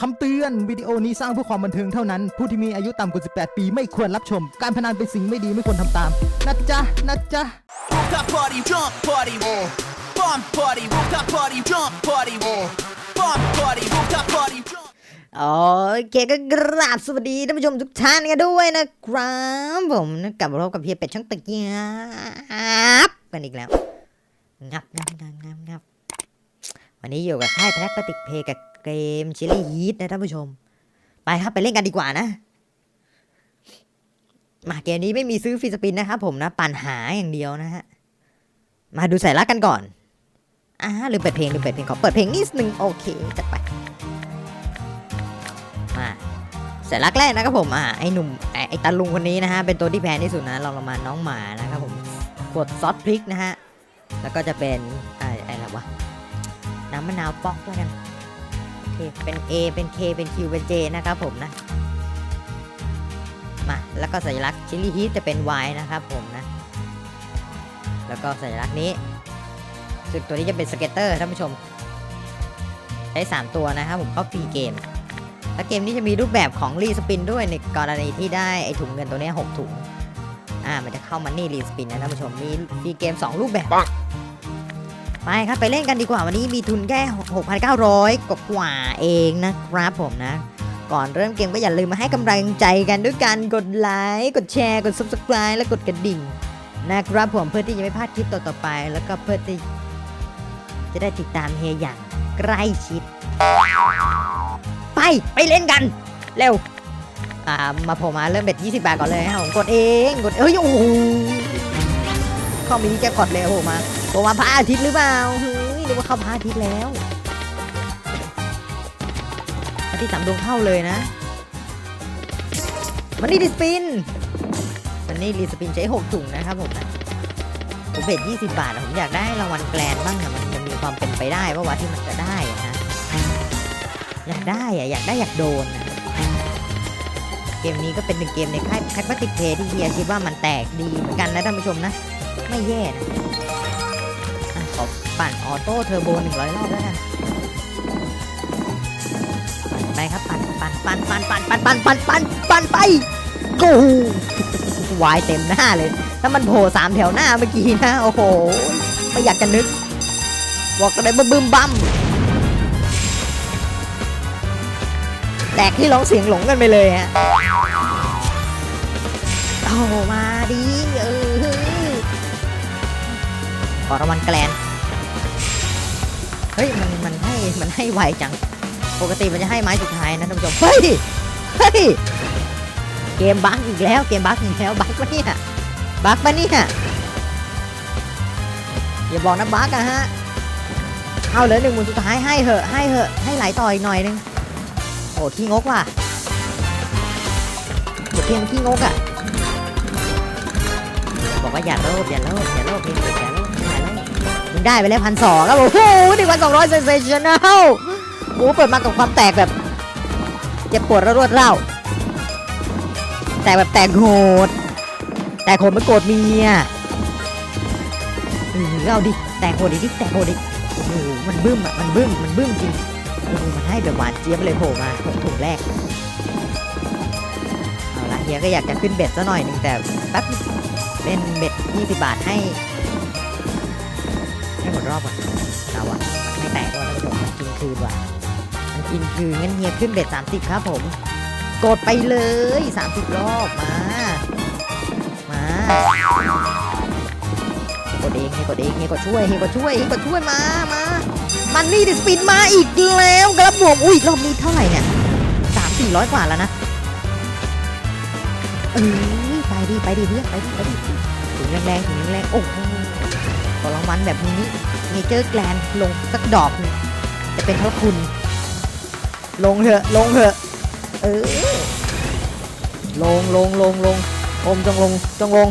คำเตือนวิดีโอนี้สร้างเพื่อความบันเทิงเท่านั้น ผู้ที่มีอายุต่ำกว่า 18 ปีไม่ควรรับชม การพนันเป็นสิ่งไม่ดีไม่ควรทำตาม นะจ๊ะ นะจ๊ะ Rooftop party, jump party, bomb party, rooftop party, jump party, bomb party, rooftop party, jump. โอเคก็กราบสวัสดีท่านผู้ชมทุกท่านกันด้วยนะครับผมกลับมาพบกับเพียเป็ดช่องตะเกียบกันอีกแล้วงับงับงับงับงับวันนี้อยู่กับค่ายแพลปติกเพย์กับ เกมชิลลี่ฮีทนะท่านผู้ชม ไปครับไปเล่นกันดีกว่านะ มาเกมนี้ไม่มีซื้อฟรีสปินนะครับผมนะปั่นหาอย่างเดียวนะฮะ มาดูสายลักกันก่อนอ่าลืมเปิดเพลงลืมเปิดเพลงขอเปิดเพลงนิดนึงโอเคจัดไป มาสายลักแรกนะครับผมอ่าไอหนุ่มไอไอตาลุงคนนี้นะฮะเป็นตัวที่แพงที่สุดนะลองลงมาน้องหมานะครับผมกดซอสพริกนะฮะแล้วก็จะเป็นไอ้ไอ้อะไรวะน้ำมะนาวป๊อกแล้วกัน เคเป็น A เป็น K เป็น Q เป็น J นะครับผมนะ มา แล้วก็สัญลักษณ์ชิลลี่ฮีทจะเป็น Y นะครับผมนะ แล้วก็สัญลักษณ์นี้ซึ่งตัวนี้จะเป็นสเก็ตเตอร์ท่านผู้ชม ใช้ 3 ตัวนะครับผมเข้าฟรีเกม และเกมนี้จะมีรูปแบบของรีสปินด้วยในกรณีที่ได้ไอถุงเงินตัวนี้6ถุง อ่า มันจะเข้ามันนี่รีสปินนะท่านผู้ชม มีฟรีเกม 2 รูปแบบ ไปครับไปเล่นกันดีกว่าวันนี้มีทุนแค่ 6,900กว่ากว่าเองนะครับผมนะ ก่อนเริ่มเกมก็อย่าลืมมาให้กำลังใจกันด้วยการกดไลค์กดแชร์กด subscribe และกดกระดิ่งนะครับผมเพื่อที่จะไม่พลาดคลิปต่อๆไป แล้วก็เพื่อที่จะได้ติดตามเฮียอย่างใกล้ชิด ไปไปเล่นกัน เร็วอ่ามาผล่มาเริ่มเบ็ด 20 บาทก่อนเลยครับผมกดเองกดเอ้ยโอ้โหข้ามินิแจ็คพอตเลยโอ้โหมา โผล่มาพระอาทิตย์หรือเปล่าเฮ้ยนึกว่าเข้าพระอาทิตย์แล้วอาทิตย์สามดวงเข้าเลยนะ มันนี่ดิสปิน มันนี่รีสปินใช้6ถุงนะครับผมผมเบ็ด20บบาทอะผมอยากได้รางวัลแกลนบ้างอะมันมันมีความเป็นไปได้ว่าว่าที่มันจะได้อะนะอยากได้อะอยากได้อยากโดนอะเกมนี้ก็เป็นหนึ่งเกมในค่ายแคทบัติกเพย์ที่เฮียคิดว่ามันแตกดีเหมือนกันนะท่านผู้ชมนะ ไม่แย่นะ ปั่นออโต้เทอร์โบ100 รอบแล้วกันปั่นไปครับปั่นปั่นปั่นปั่นปั่นปั่นปั่นปั่นปั่นไปโอ้โหวายเต็มหน้าเลยถ้ามันโผล่สามแถวหน้าเมื่อกี้นะโอ้โหไม่อยากจะนึกบอกกันเลยบึ้มบึ้มบั้มแตกที่ร้องเสียงหลงกันไปเลยฮะโอ้มาดีเออขอรางวัลแกลน เฮ้ยมันมันให้มันให้ไวจัง ปกติมันจะให้ไม้สุดท้ายนะท่านผู้ชม เฮ้ย เฮ้ย เกมบั๊กอีกแล้ว เกมบั๊กอีกแล้ว บั๊กปะเนี่ย บั๊กปะเนี่ย อย่าบอกนะบั๊กอะฮะ เอาเหลือหนึ่งหมุนสุดท้ายให้เหอะ ให้เหอะ ให้ไหลต่ออีกหน่อยนึง โอ้ขี้งกว่ะเด็กเพียงขี้งกอะบอกว่าอย่าโลภอย่าโลภอย่าโลภเพียงเด็กอย่าโลภอย่าโลภ มึงได้ไปแล้วพันสองครับโอ้โหหนึ่งพันสองร้อยเซนเซชันแนลโอ้เปิดมากับความแตกแบบเจ็บปวดระรวดเล่าแตกแบบแตกโหดแตกโหดไม่โกรธเมียเออเอาดิแตกโหดดิดิแตกโหดดิโอ้โหมันบึ้มอะมันบึ้มมันบึ้มจริงโอ้โหมันให้แบบหวานเจี๊ยบเลยโผล่มาถุงแรกเอาละเฮียก็อยากจะขึ้นเบ็ดซะหน่อยหนึ่งแต่แป๊บเล่นเบ็ด20บาทให้ รอบก่อนเราอะมันไม่แตกด้วยท่านผู้ชมมันกินคืนว่ะมันกินคืนงั้นเฮียขึ้นเบ็ด30ครับผม กดไปเลย30รอบมา มากดเองเฮียกดเองเฮียกดช่วยเฮียกดช่วยเฮียกดช่วยมามามันนี่ดิสปินมาอีกแล้วกระบวกอุ้ยรอบนี้เท่าไหร่เนี่ยสามสี่ร้อยกว่าแล้วนะเออไปดิไปดิเพื่อนไปดิไปดิถึงแรงๆถึงแรงๆโอ้โหขอรางวัลแบบนี้ เนเจอร์แกลนลงสักดอกนึ่งจะเป็นเท่าคุณ ลงเถอะ ลงเถอะ เออ ลงลงลงลงโอมจงลงจงลง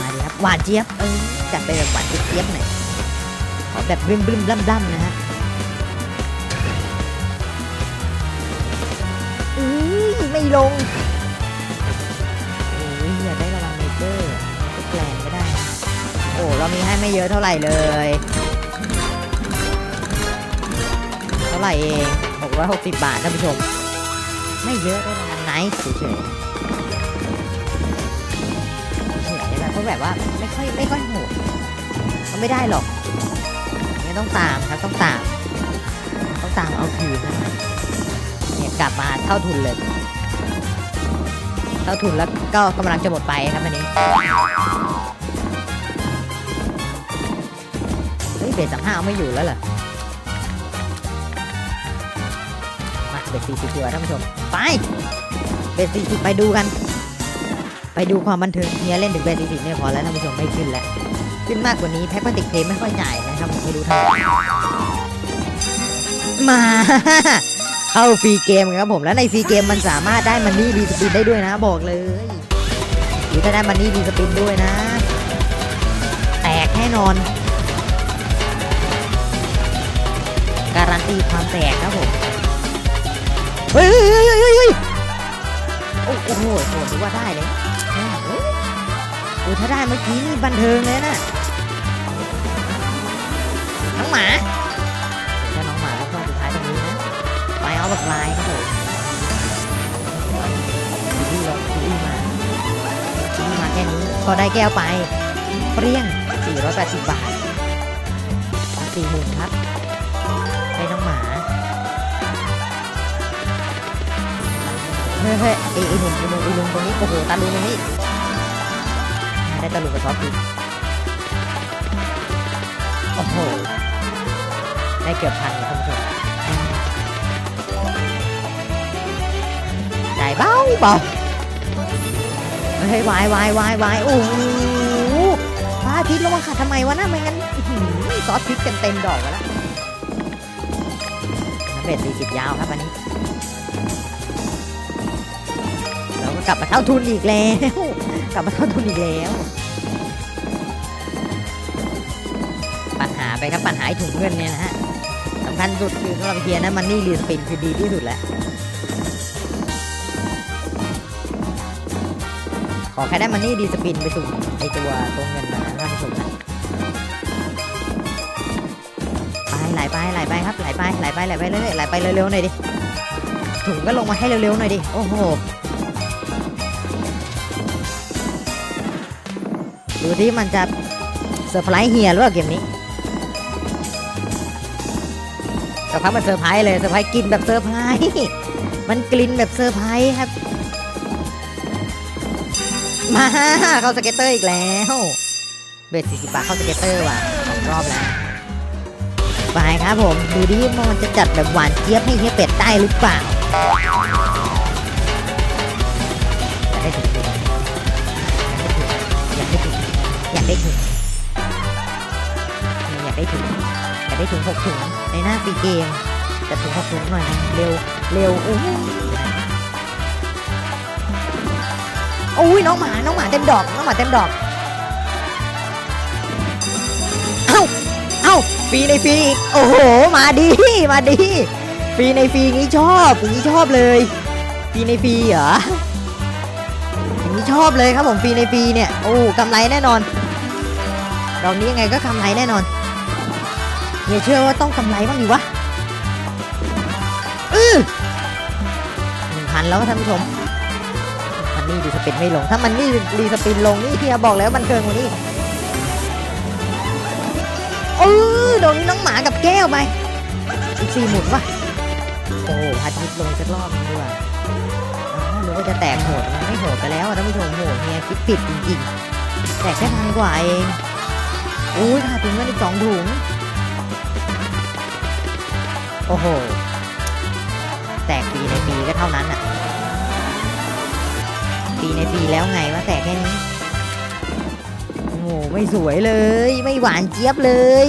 มาดิครับหวานเจี๊ยบเออจัดไปแบบหวานเจี๊ยบหน่อยขอแบบบึ้มบึ้มๆล่ำนะฮะอุ้ยไม่ลง ไม่เยอะเท่าไหร่เลย เท่าไหร่เอง660 บาทท่านผู้ชม ไม่เยอะด้วยนะไนท์เฉยๆเหนื่อยแบบเพราะแบบว่าไม่ค่อยไม่ค่อยโหดก็ไม่ได้หรอกงั้นต้องตามครับต้องตาม ต้องตามเอาคืนนะเนี่ยกลับมาเท่าทุนเลยเท่าทุนแล้วก็กำลังจะหมดไปครับอันนี้ เบสสามห้าเอาไม่อยู่แล้วเหรอมาเบสสี่สิบตัวท่านผู้ชม ไป เบสสี่สิบไปดูกัน ไปดูความบันเทิงเฮียเล่นถึงเบสสี่สิบเนี่ยพอแล้วท่านผู้ชมไม่ขึ้นแล้ว ขึ้นมากกว่านี้แพ็คพลาสติกเพลย์ไม่ค่อยจ่ายนะครับผมไม่รู้ท่าไหร่มาเข้าฟรีเกมครับผมแล้วในฟรีเกมมันสามารถได้มันนี่รีสปินได้ด้วยนะบอกเลยหรือถ้าได้มันนี่รีสปินด้วยนะ แตกแน่นอน การันตีความแตกครับผม เฮ้ยเฮ้ยเฮ้ยเฮ้ยเฮ้ยโอ้โอ้โหโหถือว่าได้เลยแม่งเอ้ยโอ้ถ้าได้เมื่อกี้นี่บันเทิงเลยนะน้องหมาถ้าน้องหมาแล้วก็สุดท้ายตรงนี้นะ ไปเอาบักลายครับผมทีนี่ลงทีนี่มาทีนี่มาแค่นี้พอได้แก้วไป เปรี้ยง 480 บาทสี่หมื่นครับ เฮ้ยเฮ้ยไอ้ไอ้หนุ่มไอ้หนุ่มไอ้หนุ่มตรงนี้โอ้โหตาลุงตรงนี้ได้ตาลุงกับซอฟต์อีโอ้โหได้เกือบพันเลยท่านผู้ชมใจเบาเบาเฮ้ยวายวายวายวายโอ้โหพระอาทิตย์ลงมาขัดทำไมวะน่ะไม่งั้นซอสพริกเต็มเต็มดอกแล้วเบ็ดสี่สิบยาวครับอันนี้ กลับมาเท่าทุนอีกแล้ว กลับมาเท่าทุนอีกแล้ว ปัญหาไปครับปัญหาถุงเงินเนี่ยนะฮะสำคัญสุดคือสำหรับเฮียนะมันนี่รีสปินคือดีที่สุดแล้วขอแค่ได้มันนี่ดีสปินไปสู่ไอตัวตัวเงินนะท่านผู้ชมนะไปไหลไปไหลไปครับไหลไปไหลไปไหลไปเรื่อยๆไหลไปเร็วๆหน่อยดิถุงก็ลงมาให้เร็วๆหน่อยดิโอ้โห ดูที่มันจะเซอร์ไพรส์เฮียหรือเปล่าเกมนี้สักพักมันเซอร์ไพรส์เลยเซอร์ไพรส์กินแบบเซอร์ไพรส์มันกลิ่นแบบเซอร์ไพรส์ครับ มาเข้าสเก็ตเตอร์อีกแล้วเบสสี่สิบบาทเข้าสเก็ตเตอร์ว่ะสองรอบแล้วไปครับผม ดูดิว่ามันจะจัดแบบหวานเจี๊ยบให้เฮียเป็ดได้หรือเปล่าอยากได้ถึงอยากได้ถึง อยากได้ถึงอยากได้ถึงอยากได้ถึงหกถุงในหน้าฟรีเกมจัดถึงหกถุงหน่อยนะเร็วเร็วโอ้โหโอ้ยน้องหมา น้องหมาเต็มดอก น้องหมาเต็มดอก เอ้า เอ้าฟรีในฟรีอีก โอ้โห มาดี มาดี ฟรีในฟรีงนี้ชอบงนี้ชอบเลย ฟรีในฟรีเหรออย่างนี้ชอบเลยครับผมฟรีในฟรีเนี่ย โอ้กำไรแน่นอน ดอกนี้ยังไงก็กำไรแน่นอนเฮียเชื่อว่าต้องกำไรบ้างดิวะอือหนึ่งพันแล้วท่านผู้ชมมันนี่รีสปินไม่ลง ถ้ามันนี่รีสปินลงนี่เฮียบอกแล้วมันเกินกว่านี้เออโดนนี้น้องหมากับแก้วไปอีกสี่หมุนวะโอ้พัดยิดลงอีกสักรอบนึงดีกว่าอ้าวนึกว่าจะแตกโหดมันไม่โหดไปแล้วท่านผู้ชมโหดเฮียคิดผิดจริงๆ แตกแค่พันกว่าเอง อุ้ยขาดถุงเงินอีกสองถุง โอ้โห แตกปีในปีก็เท่านั้นอะปีในปีแล้วไงว่าแต่แค่นี้ โอ้โห ไม่สวยเลย ไม่หวานเจี๊ยบเลย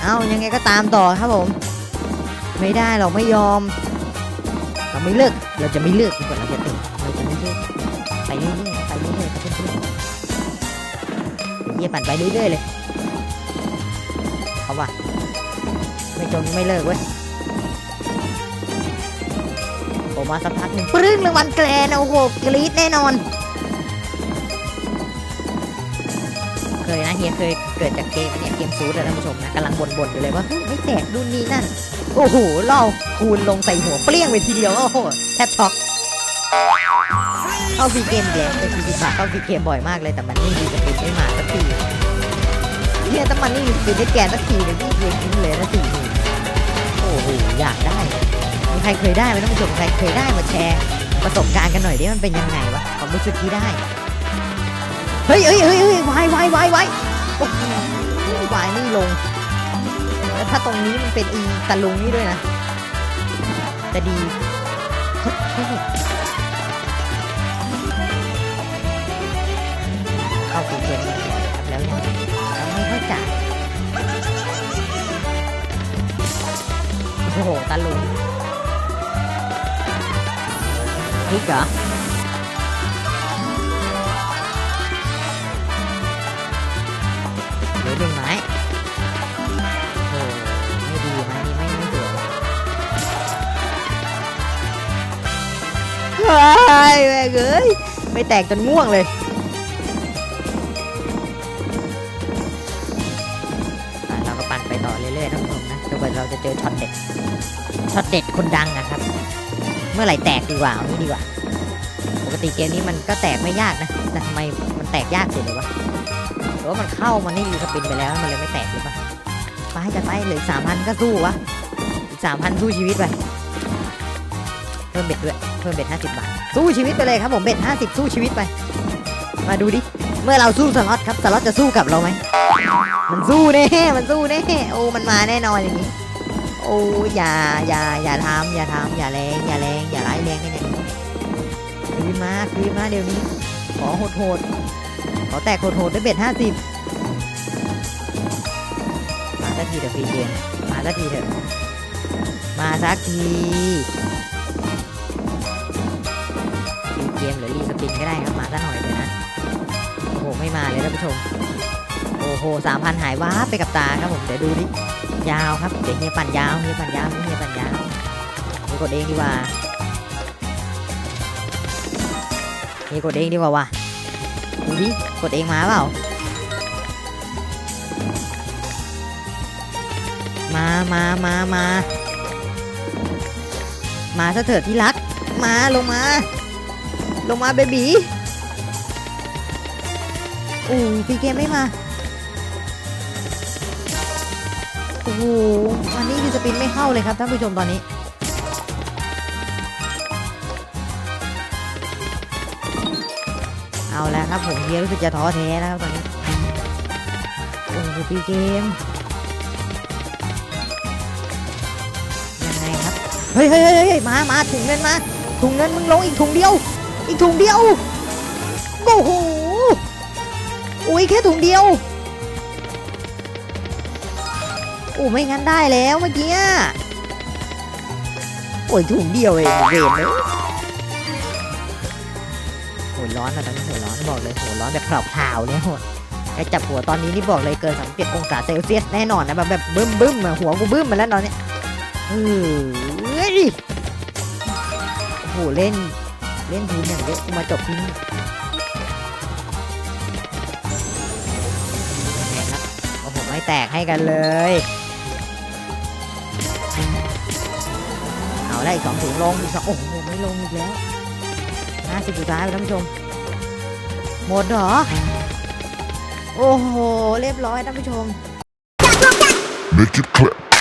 เอายังไงก็ตามต่อครับผม ไม่ได้เราไม่ยอม เราไม่เลิก เราจะไม่เลิกดีกว่าเราจะติ เยี่ยปั่นไปเรื่อยๆเลยเขาว่าไม่จนไม่เลิกเว้ยผมมาสักพักหนึ่งปรึ้งรางวัลแกรนโอ้โหกรี๊ดแน่นอน เคยนะเฮียเคยเกิดจากเกมอันเนี้ยเกมซูดอะท่านผู้ชมนะกำลังบ่นๆอยู่เลยว่าไม่แตกดูนนี่นั่น โอ้โหเราคูณลงใส่หัวเปรี้ยงไปทีเดียว โอ้โหแทบช็อก เข้าฟรีเกมอีกแล้วเป็นสี่สิบาเข้าฟรีเกมบ่อยมากเลยแต่มันนี่ดีสปินไม่มาสักทีเนี่ยถ้ามันนี่ดีสปินได้แกนสักทีเลยพี่เกมทิ้งเลยนะสี่หมื่นโอ้โหอยากได้มีใครเคยได้ไหมท่านผู้ชมใครเคยได้มาแชร์ประสบการณ์กันหน่อยดิมันเป็นยังไงวะความรู้สึกที่ได้เฮ้ยเฮ้ยเฮ้ยเฮ้ยวายวายวายวายวายนี่ลงแล้วถ้าตรงนี้มันเป็นอีตะลุงนี่ด้วยนะจะดีเฮ้ย โอ้โหตะลุงพริกเหรอเหลือหนึ่งไม้โอ้ไม่ดีไม้นี้ไม่ไม่สวยเฮ้ยแม่เอ้ยไม่แตกจนม่วงเลยเราก็ปั่นไปต่อเรื่อยๆท่านผู้ชมนะจนกว่าเราจะเจอช็อตเด็ด ช็อตเด็ดคนดังนะครับ เมื่อไหร่แตกดีกว่าเอางี้ดีกว่า ปกติเกมนี้มันก็แตกไม่ยากนะแต่ทำไมมันแตกยากสุดเลยวะหรือว่ามันเข้ามันนี่รีสปินไปแล้วมันเลยไม่แตกหรือเปล่าไปจะไปเหลือสามพันก็สู้วะอีกสามพันสู้ชีวิตไปเพิ่มเบ็ดด้วยเพิ่มเบ็ดห้าสิบบาทสู้ชีวิตไปเลยครับผมเบ็ดห้าสิบสู้ชีวิตไป มาดูดิเมื่อเราสู้สล็อตครับสล็อตจะสู้กับเราไหมมันสู้แน่มันสู้แน่โอ้มันมาแน่นอนอย่างนี้ โอ้อย่าอย่าอย่าทำอย่าทำอย่าแรงอย่าแรงอย่าร้ายแรงกันอย่างนี้คืนมาคืนมาเดี๋ยวนี้ ขอโหดโหดขอแตกโหดๆด้วยเบ็ดห้าสิบมาสักทีเถอะฟรีเกมมาสักทีเถอะมาสักทีฟรีเกมหรือรีสปินก็ได้ครับมาสักหน่อยเลยนะโอ้โหไม่มาเลยท่านผู้ชมโอ้โหสามพันหายว้าบไปกับตาครับผมเดี๋ยวดูดิ ยาวครับเดี๋ยวเฮียปั่นยาวเฮียปั่นยาวเฮียปั่นยาวเฮียกดเองดีกว่าเฮียกดเองดีกว่าวะดูดิกดเองมาเปล่ามามามามามาซะเถิดที่รัก มาลงมา ลงมาเบบีอู้พีเกมไม่มา อ้โหอันนี้คือสปินไม่เข้าเลยครับท่านผู้ชมตอนนี้ เอาแล้วครับผมเฮียรู้สึกจะท้อแท้แล้วครับตอนนี้โอ้โหปีเกมยังไงครับเฮ้ยเฮ้ยเฮ้ยเฮ้ยมามาถุงเงินมาถุงเงินมึงลงอีกถุงเดียว อีกถุงเดียวโอ้โหอุ้ยแค่ถุงเดียว โอ้ไม่งั้นได้แล้วเมื่อกี้โอ้ยถุงเดียวเองเวนเลยโหยร้อนอะตอนนี้โหยร้อนบอกเลยโหยร้อนแบบเผาๆเลยโหดไอจับหัวตอนนี้นี่บอกเลยเกินสามสิบองศาเซลเซียสแน่นอนนะแบบแบบบึ้มบึ้มหัวกูบึ้มมาแล้วตอนเนี้ยเฮ้ยโอ้โหเล่นเล่นทีมอย่างเยอะกูมาจบที่นี่ยังไงครับโอ้โหไม่แตกให้กันเลย ได้อีกสองถุงลงอีกสองโอ้โหไม่ลงอีกแล้วห้าสิบสุดท้ายท่านผู้ชม หมดเหรอ โอ้โห เรียบร้อยท่านผู้ชม Make it clap.